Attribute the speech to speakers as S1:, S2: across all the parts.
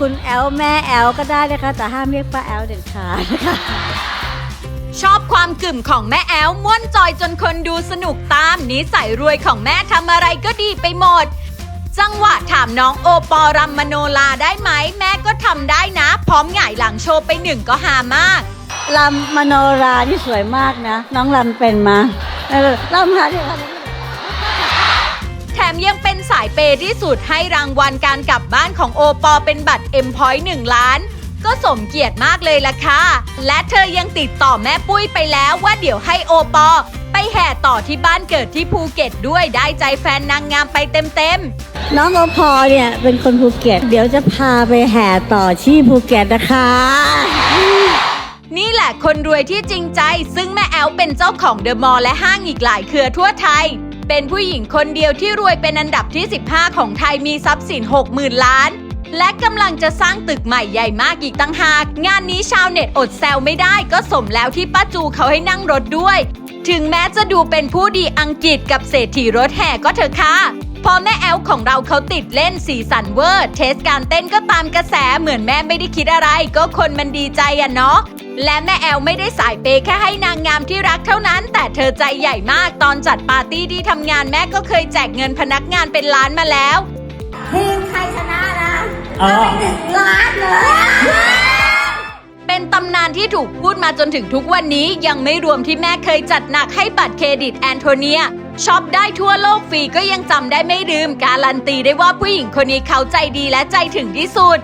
S1: คุณแอลแม่แอลก็ได้นะคะ แต่ห้ามเรียกป้าแอลเด็ดขาดนะคะ
S2: ชอบความกึ่มของแม่แอลม่วนจอยจนคนดูสนุกตามนิสัยรวยของแม่ทำอะไรก็ดีไปหมด จังหวะถามน้องโอปอรัมมโนลาได้ไหม แม่ก็ทำได้นะ พร้อมหงายหลังโชว์ไปหนึ่งก็หามาก
S1: ลำมโนรานี่สวยมากนะ น้องลำเป็นมาเออลำหาที่ค่ะ
S2: แถมยังเป็นสายเปย์ที่สุดให้รางวัลการกลับบ้านของโอปอเป็นบัตร M Point 1ล้าน ก็สมเกียรติมากเลยล่ะค่ะ และเธอยังติดต่อแม่ปุ้ยไปแล้วว่าเดี๋ยวให้โอปอ ไปแห่ต่อที่บ้านเกิดที่ภูเก็ตด้วยได้ใจแฟนนางงามไปเต็มๆ
S1: น้องโอพอเนี่ยเป็นคนภูเก็ต เดี๋ยวจะพาไปแห่ต่อที่ภูเก็ตนะคะ
S2: นี่แหละคนรวยที่จริงใจ ซึ่งแม่แอลเป็นเจ้าของเดอะมอลล์และห้างอีกหลายเครือทั่วไทย เป็นผู้หญิงคนเดียวที่รวยเป็นอันดับที่ 15 ของไทยมีทรัพย์สิน 60,000 ล้าน และกำลังจะสร้างตึกใหม่ใหญ่มากอีกตั้งหาก งานนี้ชาวเน็ตอดแซวไม่ได้ก็สมแล้วที่ป้าจูเขาให้นั่งรถด้วย ถึงแม้จะดูเป็นผู้ดีอังกฤษกับเศรษฐีรถแห่ก็เถอะค่ะพอแม่แอลของเราเขาติดเล่นสีสันเวอร์ เทสการเต้นก็ตามกระแสเหมือนแม่ไม่ได้คิดอะไร ก็คนมันดีใจอะเนาะ และแม่แอลไม่ได้สายเปย์แค่ให้นางงามที่รักเท่านั้น แต่เธอใจใหญ่มากตอนจัดปาร์ตี้ที่ทำงานแม่ก็เคยแจกเงินพนักงานเป็นล้านมาแล้ว
S1: ทีมใครชนะนะ
S3: อ๋อ
S1: หนึ่งล้านเลย
S2: เป็นตำนานที่ถูกพูดมาจนถึงทุกวันนี้ยังไม่รวมที่แม่เคยจัดหนักให้บัตรเครดิตแอนโทเนียช็อปได้ทั่วโลกฟรีก็ยังจำได้ไม่ลืม การันตีได้ว่าผู้หญิงคนนี้เขาใจดีและใจถึงที่สุด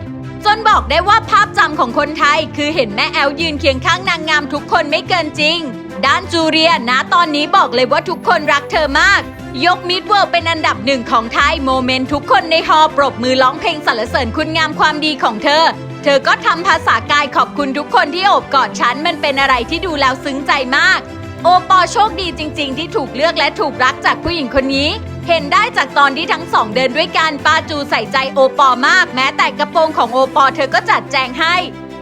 S2: จนบอกได้ว่าภาพจำของคนไทย คือเห็นแม่แอลยืนเคียงข้างนางงามทุกคนไม่เกินจริง ด้านจูเรียนะตอนนี้บอกเลยว่าทุกคนรักเธอมาก ยกมิดเวิร์เป็นอันดับหนึ่งของไทยโมเมนต์ทุกคนในฮอปรบมือร้องเพลงสรรเสริญคุณงามความดีของเธอ เธอก็ทำภาษากายขอบคุณทุกคนที่โอบกอดฉันมันเป็นอะไรที่ดูแล้วซึ้งใจมาก โอปอโชคดีจริง ๆ ที่ถูกเลือกและถูกรักจากผู้หญิงคนนี้ เห็นได้จากตอนที่ทั้งสองเดินด้วยกันปาจูใส่ใจโอปอมาก แม้แต่กระโปรงของโอปอเธอก็จัดแจงให้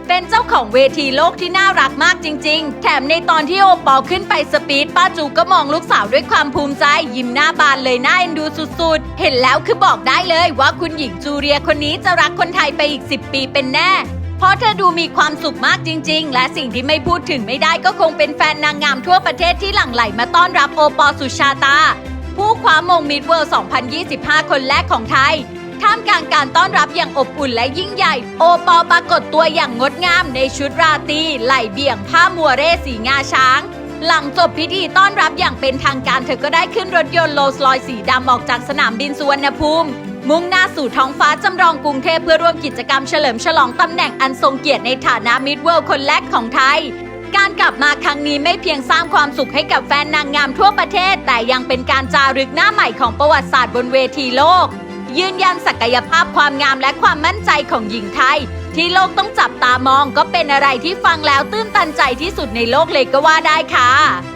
S2: เป็นเจ้าของเวทีโลกที่น่ารักมากจริง ๆ แถมในตอนที่โอปอขึ้นไปสปีดป้าจูก็มองลูกสาวด้วยความภูมิใจ ยิ้มหน้าบานเลยน่าเอ็นดูสุดๆ เห็นแล้วคือบอกได้เลยว่าคุณหญิงจูเรียคนนี้จะรักคนไทยไปอีก 10 ปีเป็นแน่เพราะเธอดูมีความสุขมากจริง ๆ และสิ่งที่ไม่พูดถึงไม่ได้ก็คงเป็นแฟนนางงามทั่วประเทศที่หลั่งไหลมาต้อนรับโอปอสุชาตา ผู้คว้ามงมิดเวิลด์2025 คนแรกของไทย ท่ามกลางการต้อนรับอย่างอบอุ่นและยิ่งใหญ่ โอปอปรากฏตัวอย่างงดงามในชุดราตรีไหลเบี่ยงผ้ามัวเร่สีงาช้าง หลังจบพิธีต้อนรับอย่างเป็นทางการเธอก็ได้ขึ้นรถยนต์โลสลอยสีดำออกจากสนามบินสุวรรณภูมิ มุ่งหน้าสู่ท้องฟ้าจำลองกรุงเทพเพื่อร่วมกิจกรรมเฉลิมฉลองตำแหน่งอันทรงเกียรติในฐานะมิดเวิลด์คนแรกของไทย การกลับมาครั้งนี้ไม่เพียงสร้างความสุขให้กับแฟนนางงามทั่วประเทศ แต่ยังเป็นการจารึกหน้าใหม่ของประวัติศาสตร์บนเวทีโลก ยืนยันศักยภาพความงามและความมั่นใจของหญิงไทย ที่โลกต้องจับตามองก็เป็นอะไรที่ฟังแล้วตื้นตันใจที่สุดในโลกเลยก็ว่าได้ค่ะ